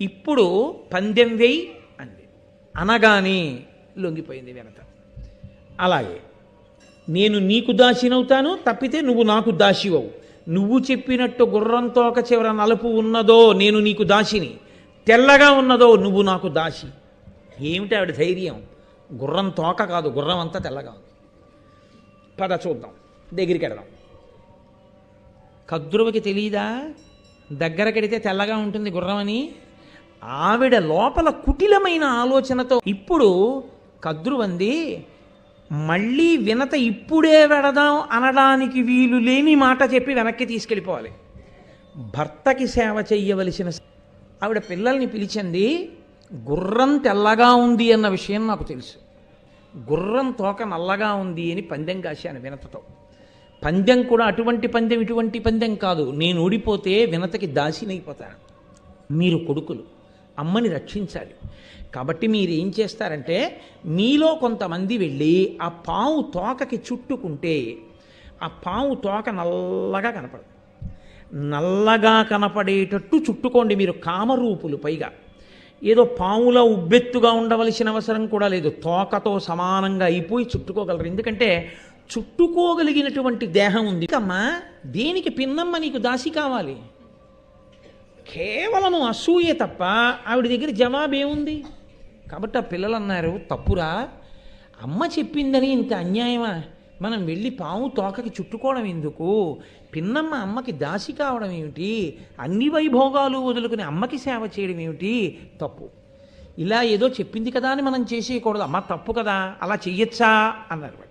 ఇప్పుడు పందెం వేయి అంది. అనగానే లొంగిపోయింది వెనక. అలాగే నేను నీకు దాసినవుతాను తప్పితే నువ్వు నాకు దాసివవు. నువ్వు చెప్పినట్టు గుర్రం తోక చివర నలుపు ఉన్నదో నేను నీకు దాసిని. తెల్లగా ఉన్నదో నువ్వు నాకు దాసి. ఏమిటి ఆవిడ ధైర్యం? గుర్రం తోక కాదు గుర్రం అంతా తెల్లగా ఉంది. పద చూద్దాం దగ్గరికి వెడదాం కద్రువకి తెలియదా దగ్గరకెడితే తెల్లగా ఉంటుంది గుర్రం అని? ఆవిడ లోపల కుటిలమైన ఆలోచనతో ఇప్పుడు కద్రువంది మళ్ళీ వినత ఇప్పుడే వెడదాం అనడానికి వీలు లేని మాట చెప్పి వెనక్కి తీసుకెళ్ళిపోవాలి. భర్తకి సేవ చెయ్యవలసిన ఆవిడ పిల్లల్ని పిలిచింది గుర్రం తెల్లగా ఉంది అన్న విషయం నాకు తెలుసు. గుర్రం తోక నల్లగా ఉంది అని పందెం కాశాను వినతతో. పందెం కూడా అటువంటి పందెం ఇటువంటి పందెం కాదు. నేను ఓడిపోతే వినతకి దాసినైపోతాను. మీరు కొడుకులు అమ్మని రక్షించాలి. కాబట్టి మీరు ఏం చేస్తారంటే మీలో కొంతమంది వెళ్ళి ఆ పావు తోకకి చుట్టుకుంటే ఆ పావు తోక నల్లగా కనపడదు. నల్లగా కనపడేటట్టు చుట్టుకోండి మీరు కామరూపులు పైగా. ఏదో పాములా ఉబ్బెత్తుగా ఉండవలసిన అవసరం కూడా లేదు. తోకతో సమానంగా అయిపోయి చుట్టుకోగలరు. ఎందుకంటే చుట్టుకోగలిగినటువంటి దేహం ఉంది. అమ్మా దేనికి పిన్నమ్మ నీకు దాసి కావాలి? కేవలము అసూయ తప్ప ఆవిడ దగ్గర జవాబు కాబట్టి ఆ పిల్లలు అన్నారు తప్పురా. అమ్మ చెప్పిందని ఇంత అన్యాయమా? మనం వెళ్ళి పాము తోకకి చుట్టుకోవడం ఎందుకు? పిన్నమ్మ అమ్మకి దాసి కావడం ఏమిటి? అన్ని వైభోగాలు వదులుకుని అమ్మకి సేవ చేయడం ఏమిటి? తప్పు. ఇలా ఏదో చెప్పింది కదా అని మనం చేసేయకూడదు. అమ్మ తప్పు కదా. అలా చెయ్యొచ్చా? అన్నారు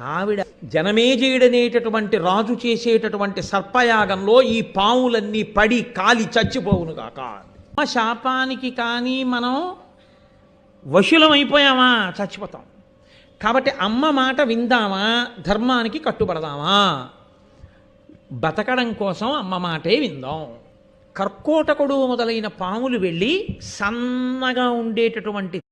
ఆవిడ జనమేజయుడనేటటువంటి రాజు చేసేటటువంటి సర్పయాగంలో ఈ పావులన్నీ పడి కాలి చచ్చిపోవునుగాక అమ్మ శాపానికి కానీ మనం వశులం అయిపోయామా చచ్చిపోతాం. కాబట్టి అమ్మ మాట విందామా? ధర్మానికి కట్టుబడదామా? బతకడం కోసం అమ్మ మాటే విందాం. కర్కోటకుడు మొదలైన పాములు వెళ్ళి సన్నగా ఉండేటటువంటి